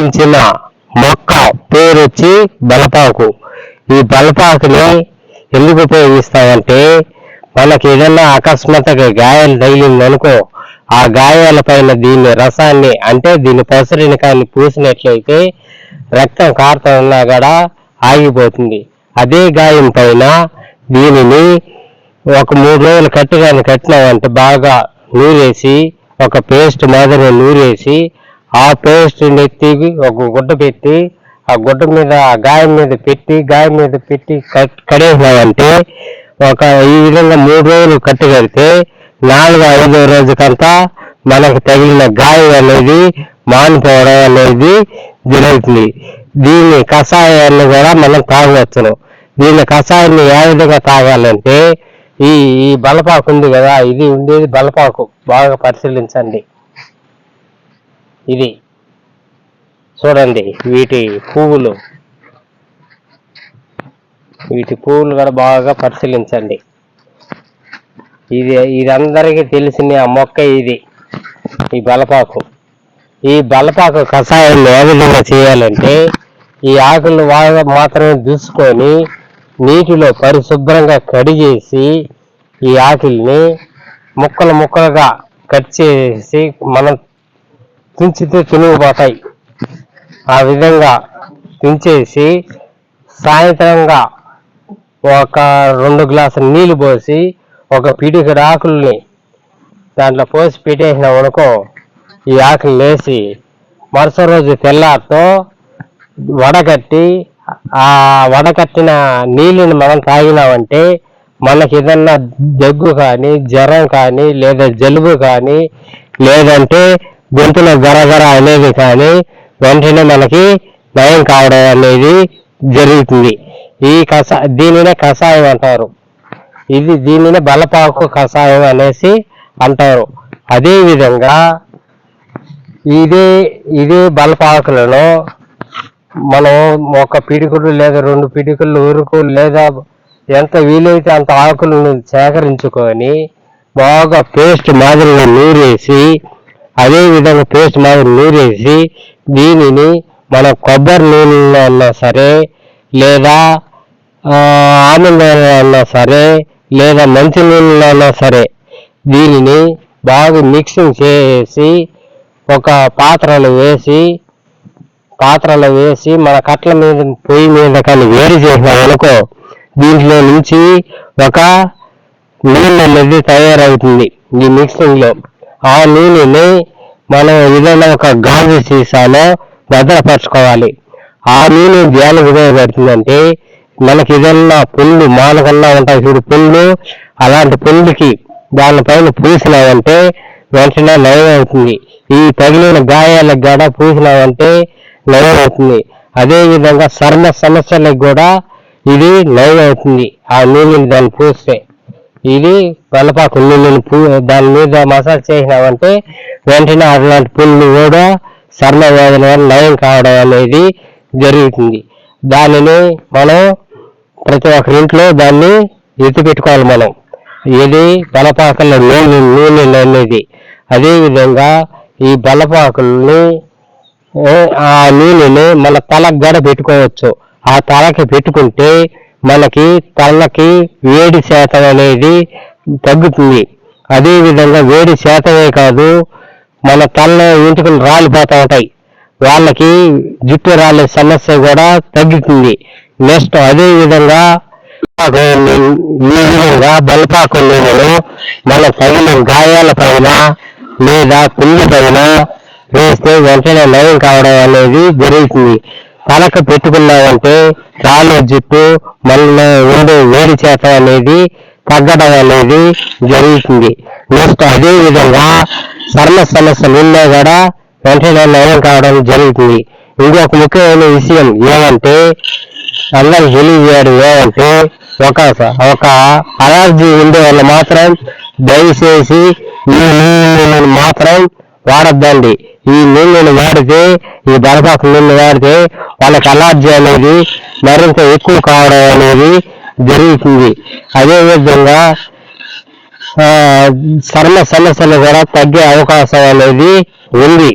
ఉపయోగించిన మొక్క పేరు వచ్చి బలపాకు. ఈ బలపాకుని ఎందుకు ఉపయోగిస్తామంటే మనకి ఏదైనా అకస్మాత్తుగా గాయాలు తగిలింది అనుకో ఆ గాయాల పైన దీని రసాన్ని అంటే దీని పసరిని కానీ పూసినట్లయితే రక్తం కారుతా ఉన్నా కూడా ఆగిపోతుంది. అదే గాయం పైన దీనిని ఒక మూడు రోజులు కట్టిగాని కట్టినామంటే బాగా నూరేసి ఒక పేస్ట్ మాదిరి నూరేసి ఆ పేస్ట్ నెత్తి ఒక గుడ్డ పెట్టి ఆ గుడ్డ మీద ఆ గాయం మీద పెట్టి గాయం మీద పెట్టి కట్- కడేసినామంటే ఒక ఈ విధంగా మూడు రోజులు కట్టి కడితే నాలుగు ఐదో రోజుకంతా మనకు తగిలిన గాయం అనేది మానిపోవడం అనేది జరుగుతుంది. దీని కషాయాన్ని కూడా మనం తాగవచ్చును. దీని కషాయాన్ని ఏ విధంగా తాగాలంటే ఈ ఈ బలపాకు ఉంది కదా ఇది ఉండేది బలపాకు. బాగా పరిశీలించండి. ఇది. చూడండి వీటి పువ్వులు. వీటి పువ్వులు కూడా బాగా పరిశీలించండి. ఇది ఇది అందరికీ తెలిసిన ఆ మొక్క ఇది ఈ బలపాకు. ఈ బలపాకు కషాయాన్ని ఏ విధంగా చేయాలంటే ఈ ఆకులు బాగా మాత్రమే దూసుకొని నీటిలో పరిశుభ్రంగా కడిగేసి ఈ ఆకుల్ని ముక్కలు ముక్కలుగా కట్ చేసి మనం తుంచితే తునిగిపోతాయి ఆ విధంగా తుంచేసి సాయంత్రంగా ఒక రెండు గ్లాసులు నీళ్ళు పోసి ఒక పిడికడు ఆకుల్ని దాంట్లో పోసి పెట్టేసినాం అనుకో ఈ ఆకులు వేసి మరుసటి రోజు తెల్లారితో వడకట్టి ఆ వడకట్టిన నీళ్ళని మనం తాగినామంటే మనకి ఏదన్నా దగ్గు కానీ జ్వరం కానీ లేదా జలుబు కానీ లేదంటే గొంతులో గరగర అనేది కానీ వెంటనే మనకి నయం కావడం అనేది జరుగుతుంది. ఈ కషా దీనినే కషాయం అంటారు. ఇది దీనిని బలపాకు కషాయం అనేసి అంటారు. అదేవిధంగా ఇదే ఇదే బలపాకులను మనం ఒక పిడికుడు లేదా రెండు పిడికులు ఊరుకు లేదా ఎంత వీలైతే అంత ఆకులను సేకరించుకొని బాగా పేస్ట్ మాదిరిగా నూరేసి అదే విధంగా పేస్ట్ మాదిరి నూరేసి దీనిని మన కొబ్బరి నూనెలో అన్నా సరే లేదా ఆ, ఆనంద అన్నా సరే లేదా మంచి నూనెలో అన్నా సరే దీనిని బాగా మిక్సింగ్ చేసి ఒక పాత్రలో వేసి పాత్రలో వేసి మన కట్ల మీద పొయ్యి మీద కానీ వేడి చేసినాం అనుకో దీంట్లో నుంచి ఒక నీళ్ళ అనేది తయారవుతుంది ఈ మిక్సింగ్లో. ఆ నూనెని మనం ఏదైనా ఒక గాజు సీసాలో భద్రపరచుకోవాలి. ఆ నూనె దేనికి ఉపయోగపడుతుందంటే మనకి ఏదైనా పుండ్లు మానకన్నా ఉంటాయి చూడు పుండ్లు అలాంటి పుండ్లకి దానిపైన పూసినామంటే వెంటనే నయం అవుతుంది ఈ తగిలిన గాయాలకు కూడా పూసినామంటే నయం అవుతుంది అదేవిధంగా చర్మ సమస్యలకు కూడా ఇది నయం అవుతుంది ఆ నూనెని దాన్ని పూస్తే ఇది వెల్లపాకు నూనెని పూ దాని మీద మసాజ్ చేసినామంటే వెంటనే అట్లాంటి పుల్లు కూడా చర్మ వేదన నయం కావడం అనేది జరుగుతుంది. దానిని మనం ప్రతి ఒక్కరి ఇంట్లో దాన్ని ఎత్తిపెట్టుకోవాలి మనం. ఇది బలపాకల నూనె నూనె అనేది. అదేవిధంగా ఈ బలపాకుల్ని ఆ నూనెని మన తలకు కూడా పెట్టుకోవచ్చు. ఆ తలకి పెట్టుకుంటే మనకి కళ్ళకి వేడి శాతం అనేది తగ్గుతుంది. అదేవిధంగా వేడి శాతమే కాదు మన తల ఇంటికి రాలిపోతూ ఉంటాయి. వాళ్ళకి జుట్టు రాలే సమస్య కూడా తగ్గుతుంది. నెక్స్ట్ అదే విధంగా ఈ విధంగా బల్పాకు నూనెలు మన తగిన గాయాల పైన లేదా పుండు పైన వేస్తే వెంటనే నయం కావడం అనేది జరుగుతుంది. తలకు పెట్టుకున్నామంటే రాను జుట్టు మళ్ళీ ఉండే వేడి చేత అనేది తగ్గడం అనేది జరుగుతుంది. నెక్స్ట్ అదే విధంగా చర్మ సమస్యలు ఉన్నా కూడా వెంటనే నయం కావడం జరుగుతుంది. ఇంకొక ముఖ్యమైన విషయం ఏమంటే అందరు తెలియజేయడం ఏమంటే ఒక ఒక అలర్జీ ఉండే వాళ్ళు మాత్రం దయచేసి ఈ మాత్రం వాడద్దండి. ఈ నీళ్ళని వాడితే ఈ బలపాకు నీళ్ళు వాడితే వాళ్ళకి అలర్జీ అనేది మరింత ఎక్కువ కావడం అనేది జరుగుతుంది. అదేవిధంగా చర్మ సమస్యలు కూడా తగ్గే అవకాశం అనేది ఉంది.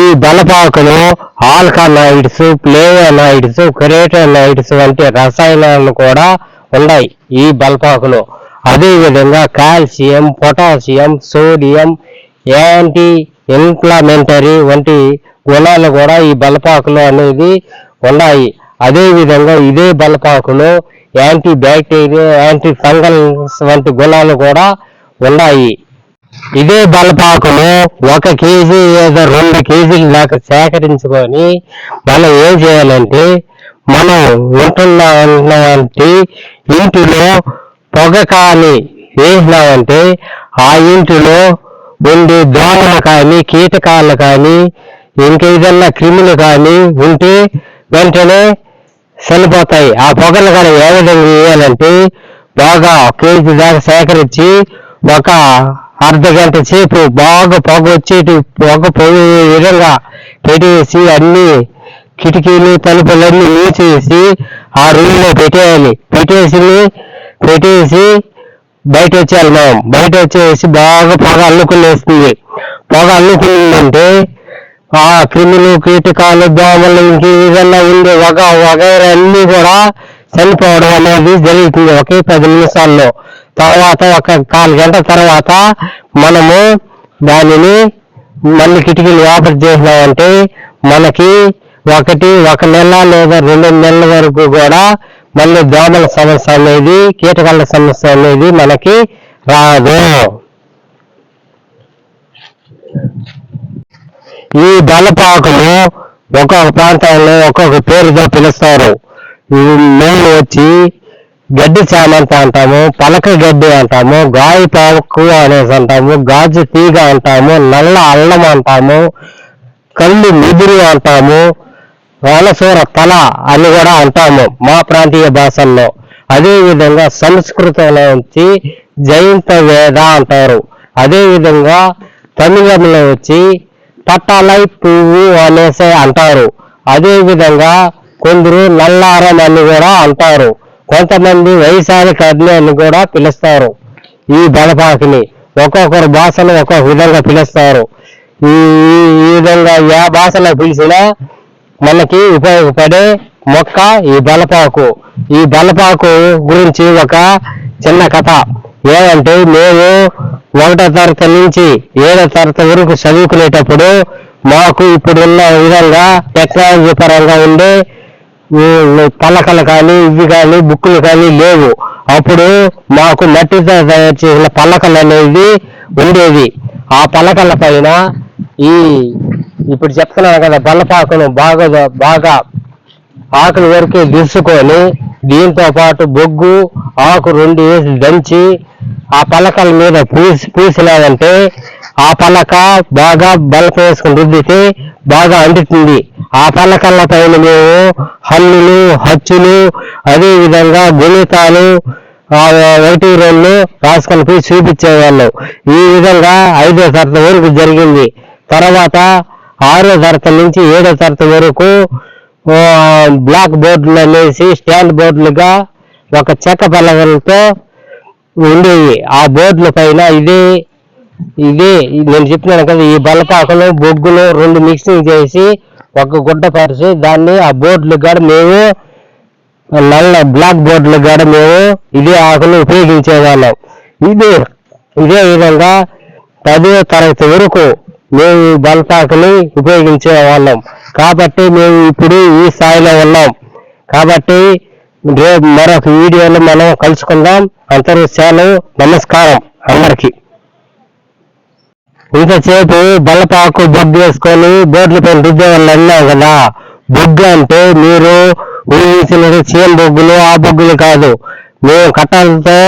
ఈ బలపాకులో ఆల్కనాయిడ్స్ ప్లేవనాయిడ్స్ క్రేటనాయిడ్స్ వంటి రసాయనాలు కూడా ఉన్నాయి ఈ బలపాకులో అదేవిధంగా calcium potassium sodium anti inflammatory వంటి గుణాలు కూడా ఈ బలపాకులో అనేది ఉన్నాయి. అదేవిధంగా ఇదే బలపాకులో యాంటీ బ్యాక్టీరియా యాంటీ ఫంగల్స్ వంటి గుణాలు కూడా ఉన్నాయి. ఇదే బలపాకును ఒక కేజీ లేదా రెండు కేజీలు దాకా సేకరించుకొని మనం ఏం చేయాలంటే మనం ఉంటున్నటువంటి ఇంటిలో పొగ కాని వేసినామంటే ఆ ఇంటిలో ఉండే దోమలు కానీ కీటకాలు కానీ ఇంకేదన్నా క్రిములు కానీ ఉంటే వెంటనే చనిపోతాయి. ఆ పొగలు కానీ ఏ విధంగా వేయాలంటే బాగా కేజీ దాకా సేకరించి ఒక అర్ధ గంట సేపు బాగా పొగ వచ్చేటి పొగ పోయే విధంగా పెట్టేసి అన్ని కిటికీలు తలుపులన్నీ మూసేసి ఆ రూమ్లో పెట్టేయాలి. పెట్టేసి పెట్టేసి బయట వచ్చేయాలి మనం. బయట వచ్చేసి బాగా పొగ అల్లుకునేస్తుంది పొగ అల్లుకుందంటే ఆ క్రిములు కీటకాలు దోమలు ఇంక ఏదైనా ఉండే వగ వగైరా అన్ని కూడా చనిపోవడం అనేది జరుగుతుంది ఒకే పది నిమిషాల్లో. తర్వాత ఒక కాలు గంట తర్వాత మనము దానిని మళ్ళీ కిటికీలు ఓపెన్ చేసినామంటే మనకి ఒకటి ఒక నెల లేదా రెండు నెలల వరకు కూడా మళ్ళీ దోమల సమస్య అనేది కీటకాల సమస్య అనేది మనకి రాదు. ఈ బలపాకును ఒక్కొక్క ప్రాంతంలో ఒక్కొక్క పేరుతో పిలుస్తారు. మేము వచ్చి గడ్డి చామంతి అంటాము పలక గడ్డి అంటాము గాయ పాకు అనేసి అంటాము గాజు తీగ అంటాము నల్ల అల్లం అంటాము కళ్ళు నిదురు అంటాము వానసూర తల అని కూడా అంటాము మా ప్రాంతీయ భాషల్లో. అదేవిధంగా సంస్కృతంలో వచ్చి జయంత వేద అంటారు. అదేవిధంగా తమిళంలో వచ్చి పట్టాలై పువ్వు అనేసి అంటారు. అదేవిధంగా కొందరు నల్లారం అని కూడా అంటారు. కొంతమంది వైశాలి కర్ణి అని కూడా పిలుస్తారు. ఈ బలపాకిని ఒక్కొక్కరు భాషను ఒక్కొక్క విధంగా పిలుస్తారు. ఈ విధంగా ఏ భాషలో పిలిచినా మనకి ఉపయోగపడే మొక్క ఈ బలపాకు ఈ బలపాకు గురించి ఒక చిన్న కథ. ఏమంటే మేము ఒకటో తరగతి నుంచి ఏడో తరగతి వరకు చదువుకునేటప్పుడు మాకు ఇప్పుడున్న విధంగా టెక్నాలజీ పరంగా ఉండే పలకలు కానీ ఇవి కానీ బుక్కులు కానీ లేవు. అప్పుడు మాకు మట్టితో తయారు చేసిన పలకలు అనేది ఉండేవి. ఆ పలకల పైన ఈ ఇప్పుడు చెప్తున్నాను కదా బల్లపాకును బాగా బాగా ఆకులు వరకే దుసుకొని దీంతో పాటు బొగ్గు ఆకు రెండు వేసి దంచి ఆ పలకల మీద పూసి పూసినామంటే ఆ పలక బాగా బలప వేసుకుని రుద్దితే బాగా అందుతుంది ఆ పలకల పైన మేము హల్లులు హచ్చులు అదే విధంగా గుణితాలు ఒకటి రెండు రాసుకొని పోయి చూపించేవాళ్ళం. ఈ విధంగా ఐదో తరగతి వరకు జరిగింది. తర్వాత ఆరో తరగతి నుంచి ఏడో తరగతి వరకు బ్లాక్ బోర్డులు అనేసి స్టాండ్ బోర్డులుగా ఒక చెక్క పలకలతో ఉండేవి. ఆ బోర్డుల పైన ఇదే ఇదే నేను చెప్పినాను కదా ఈ బలపాకలు బొగ్గులు రెండు మిక్సింగ్ చేసి ఒక గుడ్డ పరిచి దాన్ని ఆ బోర్డులు కూడా మేము నల్ల బ్లాక్ బోర్డులు కూడా మేము ఇదే ఆకులు ఉపయోగించేవాళ్ళం. ఇదే ఇదే విధంగా పదో తరగతి వరకు మేము ఈ ఉపయోగించే వాళ్ళం. కాబట్టి మేము ఇప్పుడు ఈ స్థాయిలో ఉన్నాం. కాబట్టి రేపు మరొక వీడియోలో మనం కలుసుకుందాం. అందరూ సెలవు నమస్కారం అందరికీ. ఇంతసేపు బల్లపాకు బొగ్గు వేసుకొని బోర్డులపై రుద్దే వాళ్ళు అన్నాం కదా. బొగ్గు అంటే మీరు ఊహించిన చీమ బొగ్గులు ఆ బొగ్గులు కాదు. మేము కట్టలతో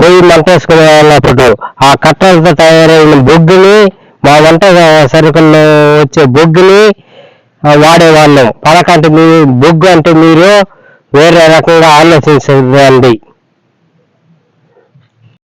పొయ్యి మంటేసుకునే వాళ్ళప్పుడు ఆ కట్టలతో తయారైన బొగ్గుని మా వంట సరుకుల్లో వచ్చే బొగ్గుని వాడేవాళ్ళం వాడేవాళ్ళం. పలకంటే మీ బొగ్గు అంటే మీరు వేరే రకంగా ఆలోచించండి.